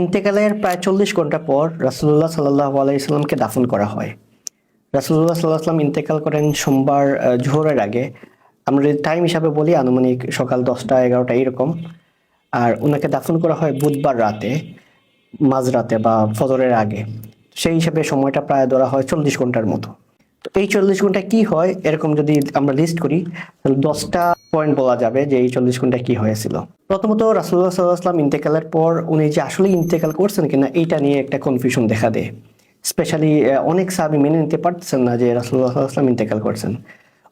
ইন্তেকালের প্রায় চল্লিশ ঘণ্টা পর রাসুল্লাহ সাল্লাহ আলাইসাল্লামকে দাফন করা হয়। রাসুল্লাহ সাল্লাহ ইন্তেকাল করেন সোমবার জোহরের আগে। আমরা টাইম হিসাবে বলি, আনুমানিক সকাল দশটা, এগারোটা এরকম আর ওনাকে দাফন করা হয় বুধবার রাতে, মাঝরাতে বা ফজরের আগে। সেই হিসাবে সময়টা প্রায় ধরা হয় চল্লিশ ঘণ্টার মতো। এই চল্লিশ ঘণ্টা কি হয়? এরকম যদি আমরা লিস্ট করি, তাহলে দশটা পয়েন্ট বলা যাবে যে এই চল্লিশ ঘণ্টা কি হয়েছিল। প্রথমত রাসুল্লাহ সাল্লাহাম ইন্তেকালের পর উনি যে আসলে ইন্তেকাল করছেন কিনা, এইটা নিয়ে একটা কনফিউশন দেখা দেয়। স্পেশালি অনেক সাহাবি মেনে নিতে পারতেছেন না যে রাসুল্লাহ সাল্লাহাম ইন্তেকাল করছেন।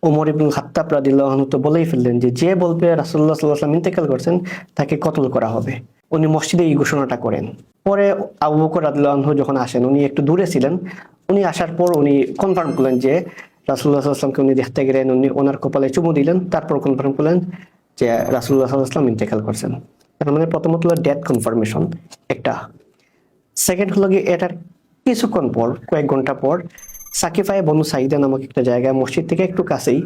ওমর ইবনুল খাত্তাব রাদিল্লাহ তো বলেই ফেললেন যে যে বলবে রাসুল্লাহ সাল্লাহাম ইন্তেকাল করছেন, তাকে কতল করা হবে। উনি মসজিদে এই ঘোষণাটা করেন। পরে আবু বকর রাদিল্লাহ যখন আসেন, উনি একটু দূরে ছিলেন। উনি আসার পর উনি কনফার্ম করলেন যে রাসুল্লাহ সাল্লামকে উনি দেখতে গেলেন, উনি ওনার কপালে চুমু দিলেন, তারপর কনফার্ম করলেন যে রাসুল্লাহ সাল্লাম ইন্তেকাল করছেন। তার মানে প্রথমত হলো ডেথ কনফার্মেশন একটা। সেকেন্ড হলো গিয়ে এটার কিছুক্ষণ পর, কয়েক ঘণ্টা পর সাকিফায় বনু সাইদা নামক একটা জায়গায় মসজিদ থেকে একটু কাছেই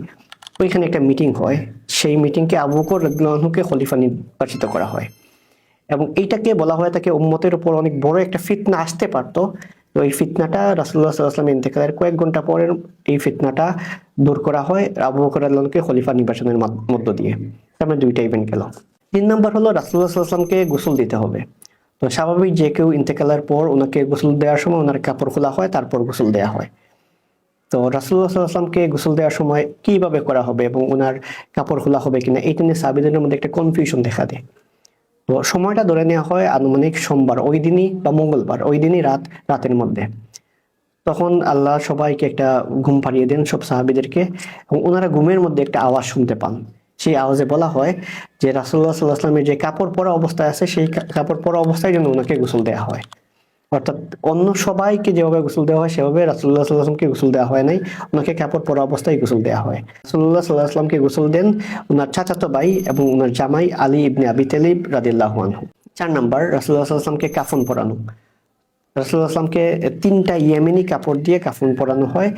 ওইখানে একটা মিটিং হয়। সেই মিটিংকে আবু বকর খলিফা নির্বাচিত করা হয়। এবং এইটাকে বলা হয় তাকে উম্মতের উপর অনেক বড় একটা ফিতনা আসতে পারতো এই ফিতনাটা রাসুল্লাহ সাল্লাহাম ইন্তেকালের কয়েক ঘণ্টা পরের এই ফিতনাটা দূর করা হয় আবু বকর আল্লাহকে খলিফা নির্বাচনের মধ্য দিয়ে। তার মানে দুইটা ইভেন্ট গেল। তিন নম্বর হলো রাসুল্লাহ সাল্লাহামকে গোসল দিতে হবে। তো স্বাভাবিক যে কেউ ইন্তেকালের পর ওনাকে গোসল দেওয়ার সময় ওনার কাপড় খোলা হয়, তারপর গোসল দেওয়া হয়। তো রাসুল্লাহ সাল্লামকে গোসল দেওয়ার সময় কীভাবে করা হবে এবং ওনার কাপড় খোলা হবে কিনা, এইটা নিয়ে সাবিদের মধ্যে একটা কনফিউশন দেখা দেয়। তো সময়টা ধরে নেওয়া হয় আনুমানিক সোমবার, ওই দিনই বা মঙ্গলবার, ওই দিনই রাত, রাতের মধ্যে। তখন আল্লাহ সবাইকে একটা ঘুম পাড়িয়ে দেন সব সাহাবিদেরকে এবং ওনারা ঘুমের মধ্যে একটা আওয়াজ শুনতে পান। সেই আওয়াজে বলা হয় যে রাসুল্লাহ সাল্লাহ আসলামের যে কাপড় পরা অবস্থায় আছে, সেই কাপড় পরা অবস্থায় যেন ওনাকে গোসল দেওয়া হয়। অর্থাৎ অন্য সবাইকে যেভাবে গোসল দেওয়া হয়, সেভাবে রাসুল্লাহ সাল্লাহামকে গোসল দেওয়া হয় নাই। ওনাকে কাপড় পরা অবস্থায় গোসল দেওয়া হয়। রাসুল্লাহ সাল্লাহ আসলামকে গোসল দেন ওনার চাচাতো ভাই এবং ওনার জামাই আলী ইবনে আবি তালিব রাদিল্লাহ চার নাম্বার রাসুল্লাহ সাল্লাহামকে কাফন পরানো। রাসুল্লাহ তিনটা ইয়েমেনি কাপড় দিয়ে কাফন পরানো হয়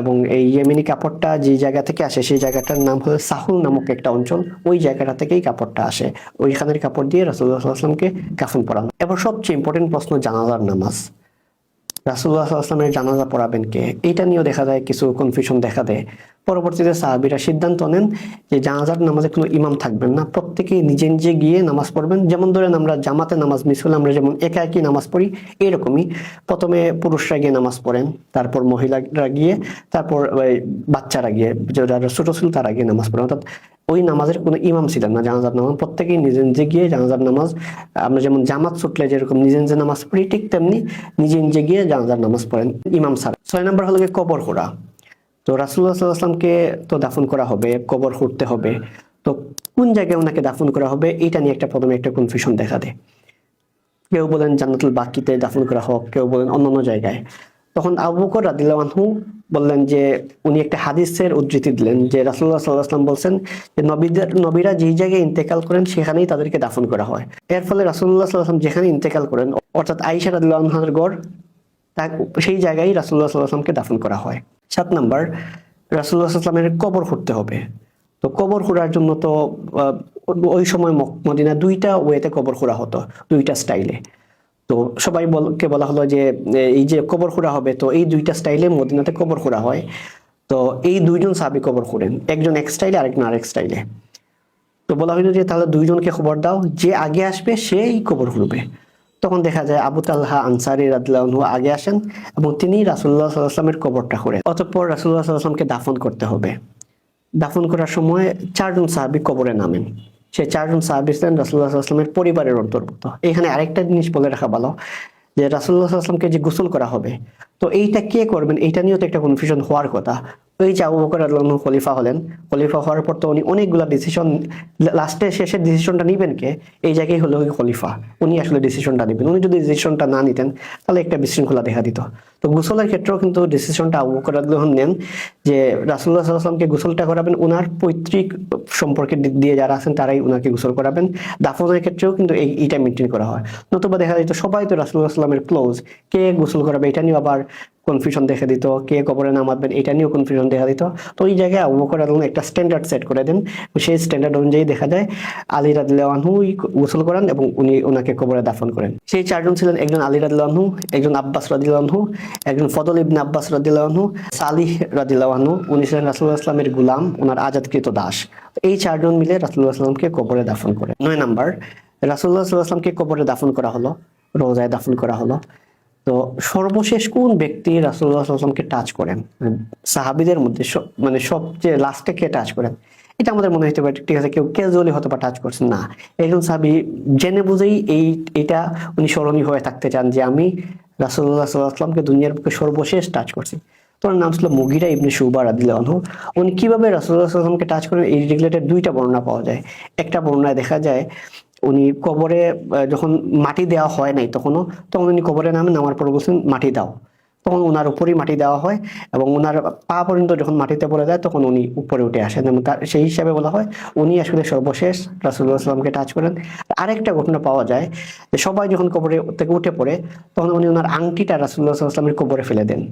এবং এই ইয়েমেনি কাপড়টা যে জায়গা থেকে আসে, সেই জায়গাটার নাম হলো সাহুল নামক একটা অঞ্চল। ওই জায়গাটা থেকেই কাপড়টা আসে। ওইখানের কাপড় দিয়ে রাসুল্লাহ আসলামকে কাফন পরানো। এবার সবচেয়ে ইম্পর্টেন্ট প্রশ্ন, জানাজার নামাজ। রাসুল্লাহ আসলামের জানাজা পড়াবেন কে? এইটা নিয়েও দেখা যায়, কিছু কনফিউশন দেখা দেয়। পরবর্তীতে সাহাবিরা সিদ্ধান্ত নেন যে জানাজার নামাজে কোনো ইমাম থাকবেন না। প্রত্যেকেই নিজে নিজে গিয়ে নামাজ পড়বেন। যেমন ধরেন আমরা জামাতে নামাজ মিস হলে আমরা যেমন একা একই নামাজ পড়ি, এরকমই। প্রথমে পুরুষরা গিয়ে নামাজ পড়েন, তারপর মহিলারা গিয়ে, তারপর বাচ্চারা গিয়ে, যারা ছোট ছিল তারা গিয়ে নামাজ পড়েন। অর্থাৎ ওই নামাজের কোনো ইমাম ছিলেন না জানাজার নামাজ। প্রত্যেকেই নিজে নিজে গিয়ে জানাজার নামাজ, আমরা যেমন জামাত ছুটলে যেরকম নিজে নিজে নামাজ পড়ি, ঠিক তেমনি নিজে নিজে গিয়ে জানাজার নামাজ পড়েন ইমাম স্যার। ছয় নম্বর হলো কবর খোঁড়া তো রাসুল্লাহ সাল্লাহামকে তো দাফন করা হবে, কবর খুঁড়তে হবে। তো কোন জায়গায় ওনাকে দাফন করা হবে, এটা নিয়ে একটা প্রথমে একটা কনফিউশন দেখা দেয়। কেউ বলেন জান্নাতুল বাকিতে দাফন করা হোক, কেউ বলেন অন্যান্য জায়গায়। তখন আবু বকর রাদিল্লাহু বললেন যে, উনি একটা হাদিসের উদ্ধৃতি দিলেন যে রাসুল্লাহ সাল্লাহ আসলাম বলছেন যে নবীদের, নবীরা যেই জায়গায় ইন্তেকাল করেন, সেখানেই তাদেরকে দাফন করা হয়। এর ফলে রাসুল্লাহ সাল্লাম যেখানে ইন্তেকাল করেন, অর্থাৎ আইসা রাদিল্লাহর গড় সেই জায়গায় রাসুল্লাহ সাল্লাহামকে দাফন করা হয়। সাত নাম্বার রাসুল্লাহ সাল্লামের কবর খুঁড়তে হবে। তো কবর খোঁড়ার জন্য তো ওই সময় মদিনা দুইটা ওয়েতে কবর খোঁড়া হতো, দুইটা স্টাইলে। তো সবাই বলকে বলা হলো যে এই যে কবর খোঁড়া হবে, তো এই দুইটা স্টাইলে মদিনাতে কবর খোঁড়া হয়। তো এই দুইজন সাহাবি কবর খোঁড়েন, একজন এক স্টাইলে, আরেকজন আরেক স্টাইলে। তো বলা হইল যে, তাহলে দুইজনকে খবর দাও, যে আগে আসবে, সেই কবর খুলবে তখন দেখা যায় আবু তাল্লাহা আনসারি রাদিল্লাহু আগে আসেন এবং তিনি রাসুল্লাহ সাল্লাহামের কবরটা করে অতঃপর রাসুল্লাহ সাল্লাহামকে দাফন করতে হবে। দাফন করার সময় চারজন সাহাবি কবরে নামেন। সে চারজন সাহাবি ছিলেন রাসুল্লাহ সাল্লামের পরিবারের অন্তর্ভুক্ত। এখানে আরেকটা জিনিস বলে রাখা ভালো, যে রাসুল্লাহ সাল্লামকে যে গোসল করা হবে, তো এইটা কে করবেন? এইটা নিয়েও তো একটা কনফিউশন হওয়ার কথা। ওই যে আবু বকর আল্লাহ খলিফা হলেন, খলিফা হওয়ার পর তো উনি অনেকগুলা ডিসিশন লাস্টে শেষের ডিসিশনটা নিবেন কে? এই জায়গায় হলো খলিফা। উনি আসলে ডিসিশনটা নেবেন। উনি যদি ডিসিশনটা না নিতেন, তাহলে একটা বিশৃঙ্খলা দেখা দিত। তো গোসলের ক্ষেত্রেও কিন্তু ডিসিশনটা আবু বকর আল্লাহ নেন যে রাসুল্লাহ সাল্লামকে গোসলটা করাবেন ওনার পৈতৃক সম্পর্কের দিক দিয়ে যারা আছেন তারাই ওনাকে গোসল করাবেন। দাফনের ক্ষেত্রেও কিন্তু এই, এইটা মেনটেন করা হয়। নতুবা দেখা যেত সবাই তো রাসুল্লাহ সাল্লামের ক্লোজ কে গোসল করাবে এটা নিয়ে আবার কনফিউশন দেখা দিত, কে কবরে নামাবেন, এটা নিয়েও কনফিউশন দেখা দিত। তো ওই জায়গায় আবু বকর রাদিয়াল্লাহু একটা স্ট্যান্ডার্ড সেট করে দেন। সেই স্ট্যান্ডার্ড অনুযায়ী দেখা যায়, আলী আনহু গোসল করেন এবং উনি ওনাকে কবরে দাফন করেন। সেই চারজন ছিলেন একজন আলী আনহু, একজন আব্বাস রাদিয়াল্লাহু আনহু, একজন ফদল ইবনে আব্বাস রাদিয়াল্লাহু আনহু, সালিহ রাদিয়াল্লাহু আনহু। উনি ছিলেন রাসূলুল্লাহ আসলামের গুলাম ওনার আজাদকৃত দাস। এই চারজন মিলে রাসূলুল্লাহ আসলামকে কবরে দাফন করে নয় নাম্বার, রাসূলুল্লাহ সাল্লাল্লাহু আসলামকে কবরে দাফন করা হলো, রোজায় দাফন করা হলো। তো সর্বশেষ কোন ব্যক্তি রাসুল্লাহ টাচ করেন? সাহাবিদের মধ্যে মানে সবচেয়ে লাস্টে কে টাচ করেন? এটা আমাদের মনে হতে পারে, ঠিক আছে, কেউ ক্যাজুয়ালি হয়তো বা টাচ করছেন, না। একজন সাহাবি জেনে বুঝেই এই, এটা উনি স্মরণীয় হয়ে থাকতে চান যে আমি রাসুল্লাহ সাল্লাহ আসলামকে দুনিয়ার বুকে সর্বশেষ টাচ করছি। তো ওনার নাম ছিল মুগিরা ইবনে সুবা রাদিল্লাহ উনি কীভাবে রাসুল্লাহ সাল্লামকে টাচ করেন? এই রিলেটেড দুইটা বর্ণনা পাওয়া যায়। একটা বর্ণনায় দেখা যায় উনি কবরে যখন মাটি দেওয়া হয় নাই তখনও, তখন উনি কবরে নামে, নামার পর বলছেন, মাটি দাও। তখন ওনার উপরেই মাটি দেওয়া হয় এবং ওনার পা পর্যন্ত যখন মাটিতে পড়ে যায়, তখন উনি উপরে উঠে আসেন এবং তার, সেই হিসাবে বলা হয়, উনি আসলে সর্বশেষ রাসুল্লাহ আসলামকে টাচ করেন। আরেকটা ঘটনা পাওয়া যায়, যে সবাই যখন কবরে থেকে উঠে পড়ে, তখন উনি ওনার আংটিটা রাসুল্লাহ আসলামের কবরে ফেলে দেন।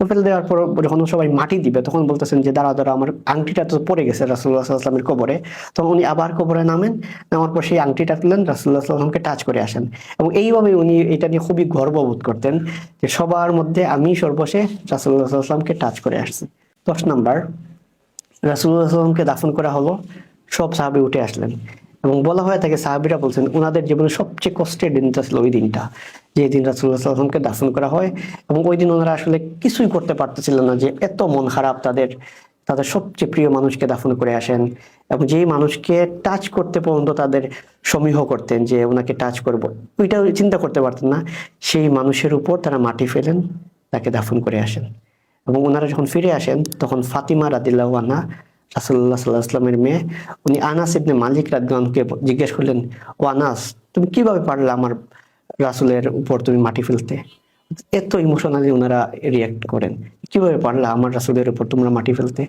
ফেলে দেওয়ার পর যখন সবাই মাটি দিবে, তখন বলতেছেন যে দাঁড়া দাঁড়া আমার আংটিটা তো পড়ে গেছে রাসুল্লাহ আসলামের কবরে। তখন উনি আবার কবরে নামেন, নামার পর সেই আংটিটা তুলেন রাসুল্লাহ আসলামকে টাচ করে আসেন। এবং এইভাবে উনি এটা নিয়ে খুবই গর্ববোধ করতেন যে, সবার মধ্যে আমি সর্বশেষ রাসুল্লাহ আসলামকে টাচ করে আসছি। দশ নাম্বার রাসুল্লাহ আসলামকে দাফন করা হলো, সব সাহাবি উঠে আসলেন। এবং বলা হয় থাকে, সাহাবিরা বলছেন ওনাদের জীবনে সবচেয়ে কষ্টের দিনটা ছিল ওই দিনটা। যে দিন রাসুল্লাহ আসলামকে দাফন করা হয় এবং ওই দিন ওনারা আসলে কিছুই করতে পারতেছিলেন না যে এত মন খারাপ তাদের তাদের সবচেয়ে প্রিয় মানুষকে দাফন করে আসেন এবং যেই মানুষকে টাচ করতে পর্যন্ত তাদের সমীহ করতেন যে ওনাকে টাচ করব। ওইটা চিন্তা করতে পারতেন না, সেই মানুষের উপর তারা মাটি ফেলেন, তাকে দাফন করে আসেন। এবং ওনারা যখন ফিরে আসেন, তখন ফাতিমা রাদিল্লাহ আনা রাসুল্লাহ সাল্লাহ মেয়ে, উনি আনাস ইবনে মালিক রাদিকে জিজ্ঞেস করলেন, ও আনাস, তুমি কীভাবে পারলে আমার রাসুলের উপর তুমি মাটি ফেলতে? এত ইমোশনালি ওনারা রিয়াক্ট করেন, কীভাবে পারলা আমার রাসুলের উপর তোমরা মাটি ফেলতে?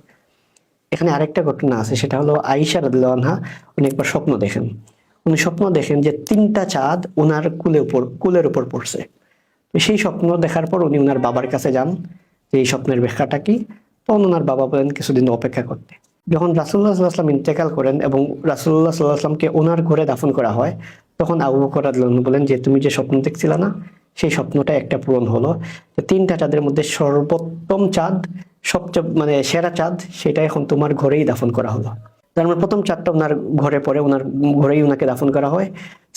এখানে আরেকটা ঘটনা আছে, সেটা হলো আইসা রাদিল্লাহ উনি একবার স্বপ্ন দেখেন। উনি স্বপ্ন দেখেন যে তিনটা চাঁদ ওনার কুলের উপর কুলের উপর পড়ছে। সেই স্বপ্ন দেখার পর উনি ওনার বাবার কাছে যান, যে এই স্বপ্নের ব্যাখ্যাটা কি? তখন ওনার বাবা বলেন, কিছুদিন অপেক্ষা করতে। যখন রাসুল্লাহ সাল্লাহাম ইন্তেকাল করেন এবং রাসুল্লাহ সাল্লাহামকে ওনার ঘরে দাফন করা হয়, তখন আবু বকর বলেন যে, তুমি যে স্বপ্ন দেখছিলে না, সেই স্বপ্নটা একটা পূরণ হলো। তিনটা চাঁদের মধ্যে সর্বোত্তম চাঁদ, সবচেয়ে মানে সেরা চাঁদ, সেটা এখন তোমার ঘরেই দাফন করা হলো। তার মানে প্রথম চারটা ওনার ঘরে পড়ে, ওনার ঘরেই ওনাকে দাফন করা হয়।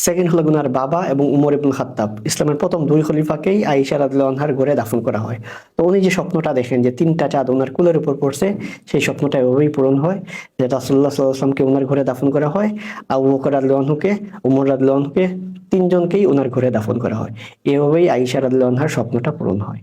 সেকেন্ড হলো ওনার বাবা এবং উমর ইবনুল খাত্তাব। ইসলামের প্রথম দুই খলিফাকেই আইসা রাদিয়াল্লাহু আনহার ঘরে দাফন করা হয়। তো উনি যে স্বপ্নটা দেখেন যে তিনটা চাঁদ ওনার কুলের উপর পড়ছে, সেই স্বপ্নটা এভাবেই পূরণ হয় যে রাসুল্লাহ সাল্লাহামকে ওনার ঘরে দাফন করা হয়, আবু বকর রাদিয়াল্লাহুকে উমর রাদিয়াল্লাহুকে তিনজনকেই ওনার ঘরে দাফন করা হয়। এভাবেই আইসা রাদিয়াল্লাহু আনহার স্বপ্নটা পূরণ হয়।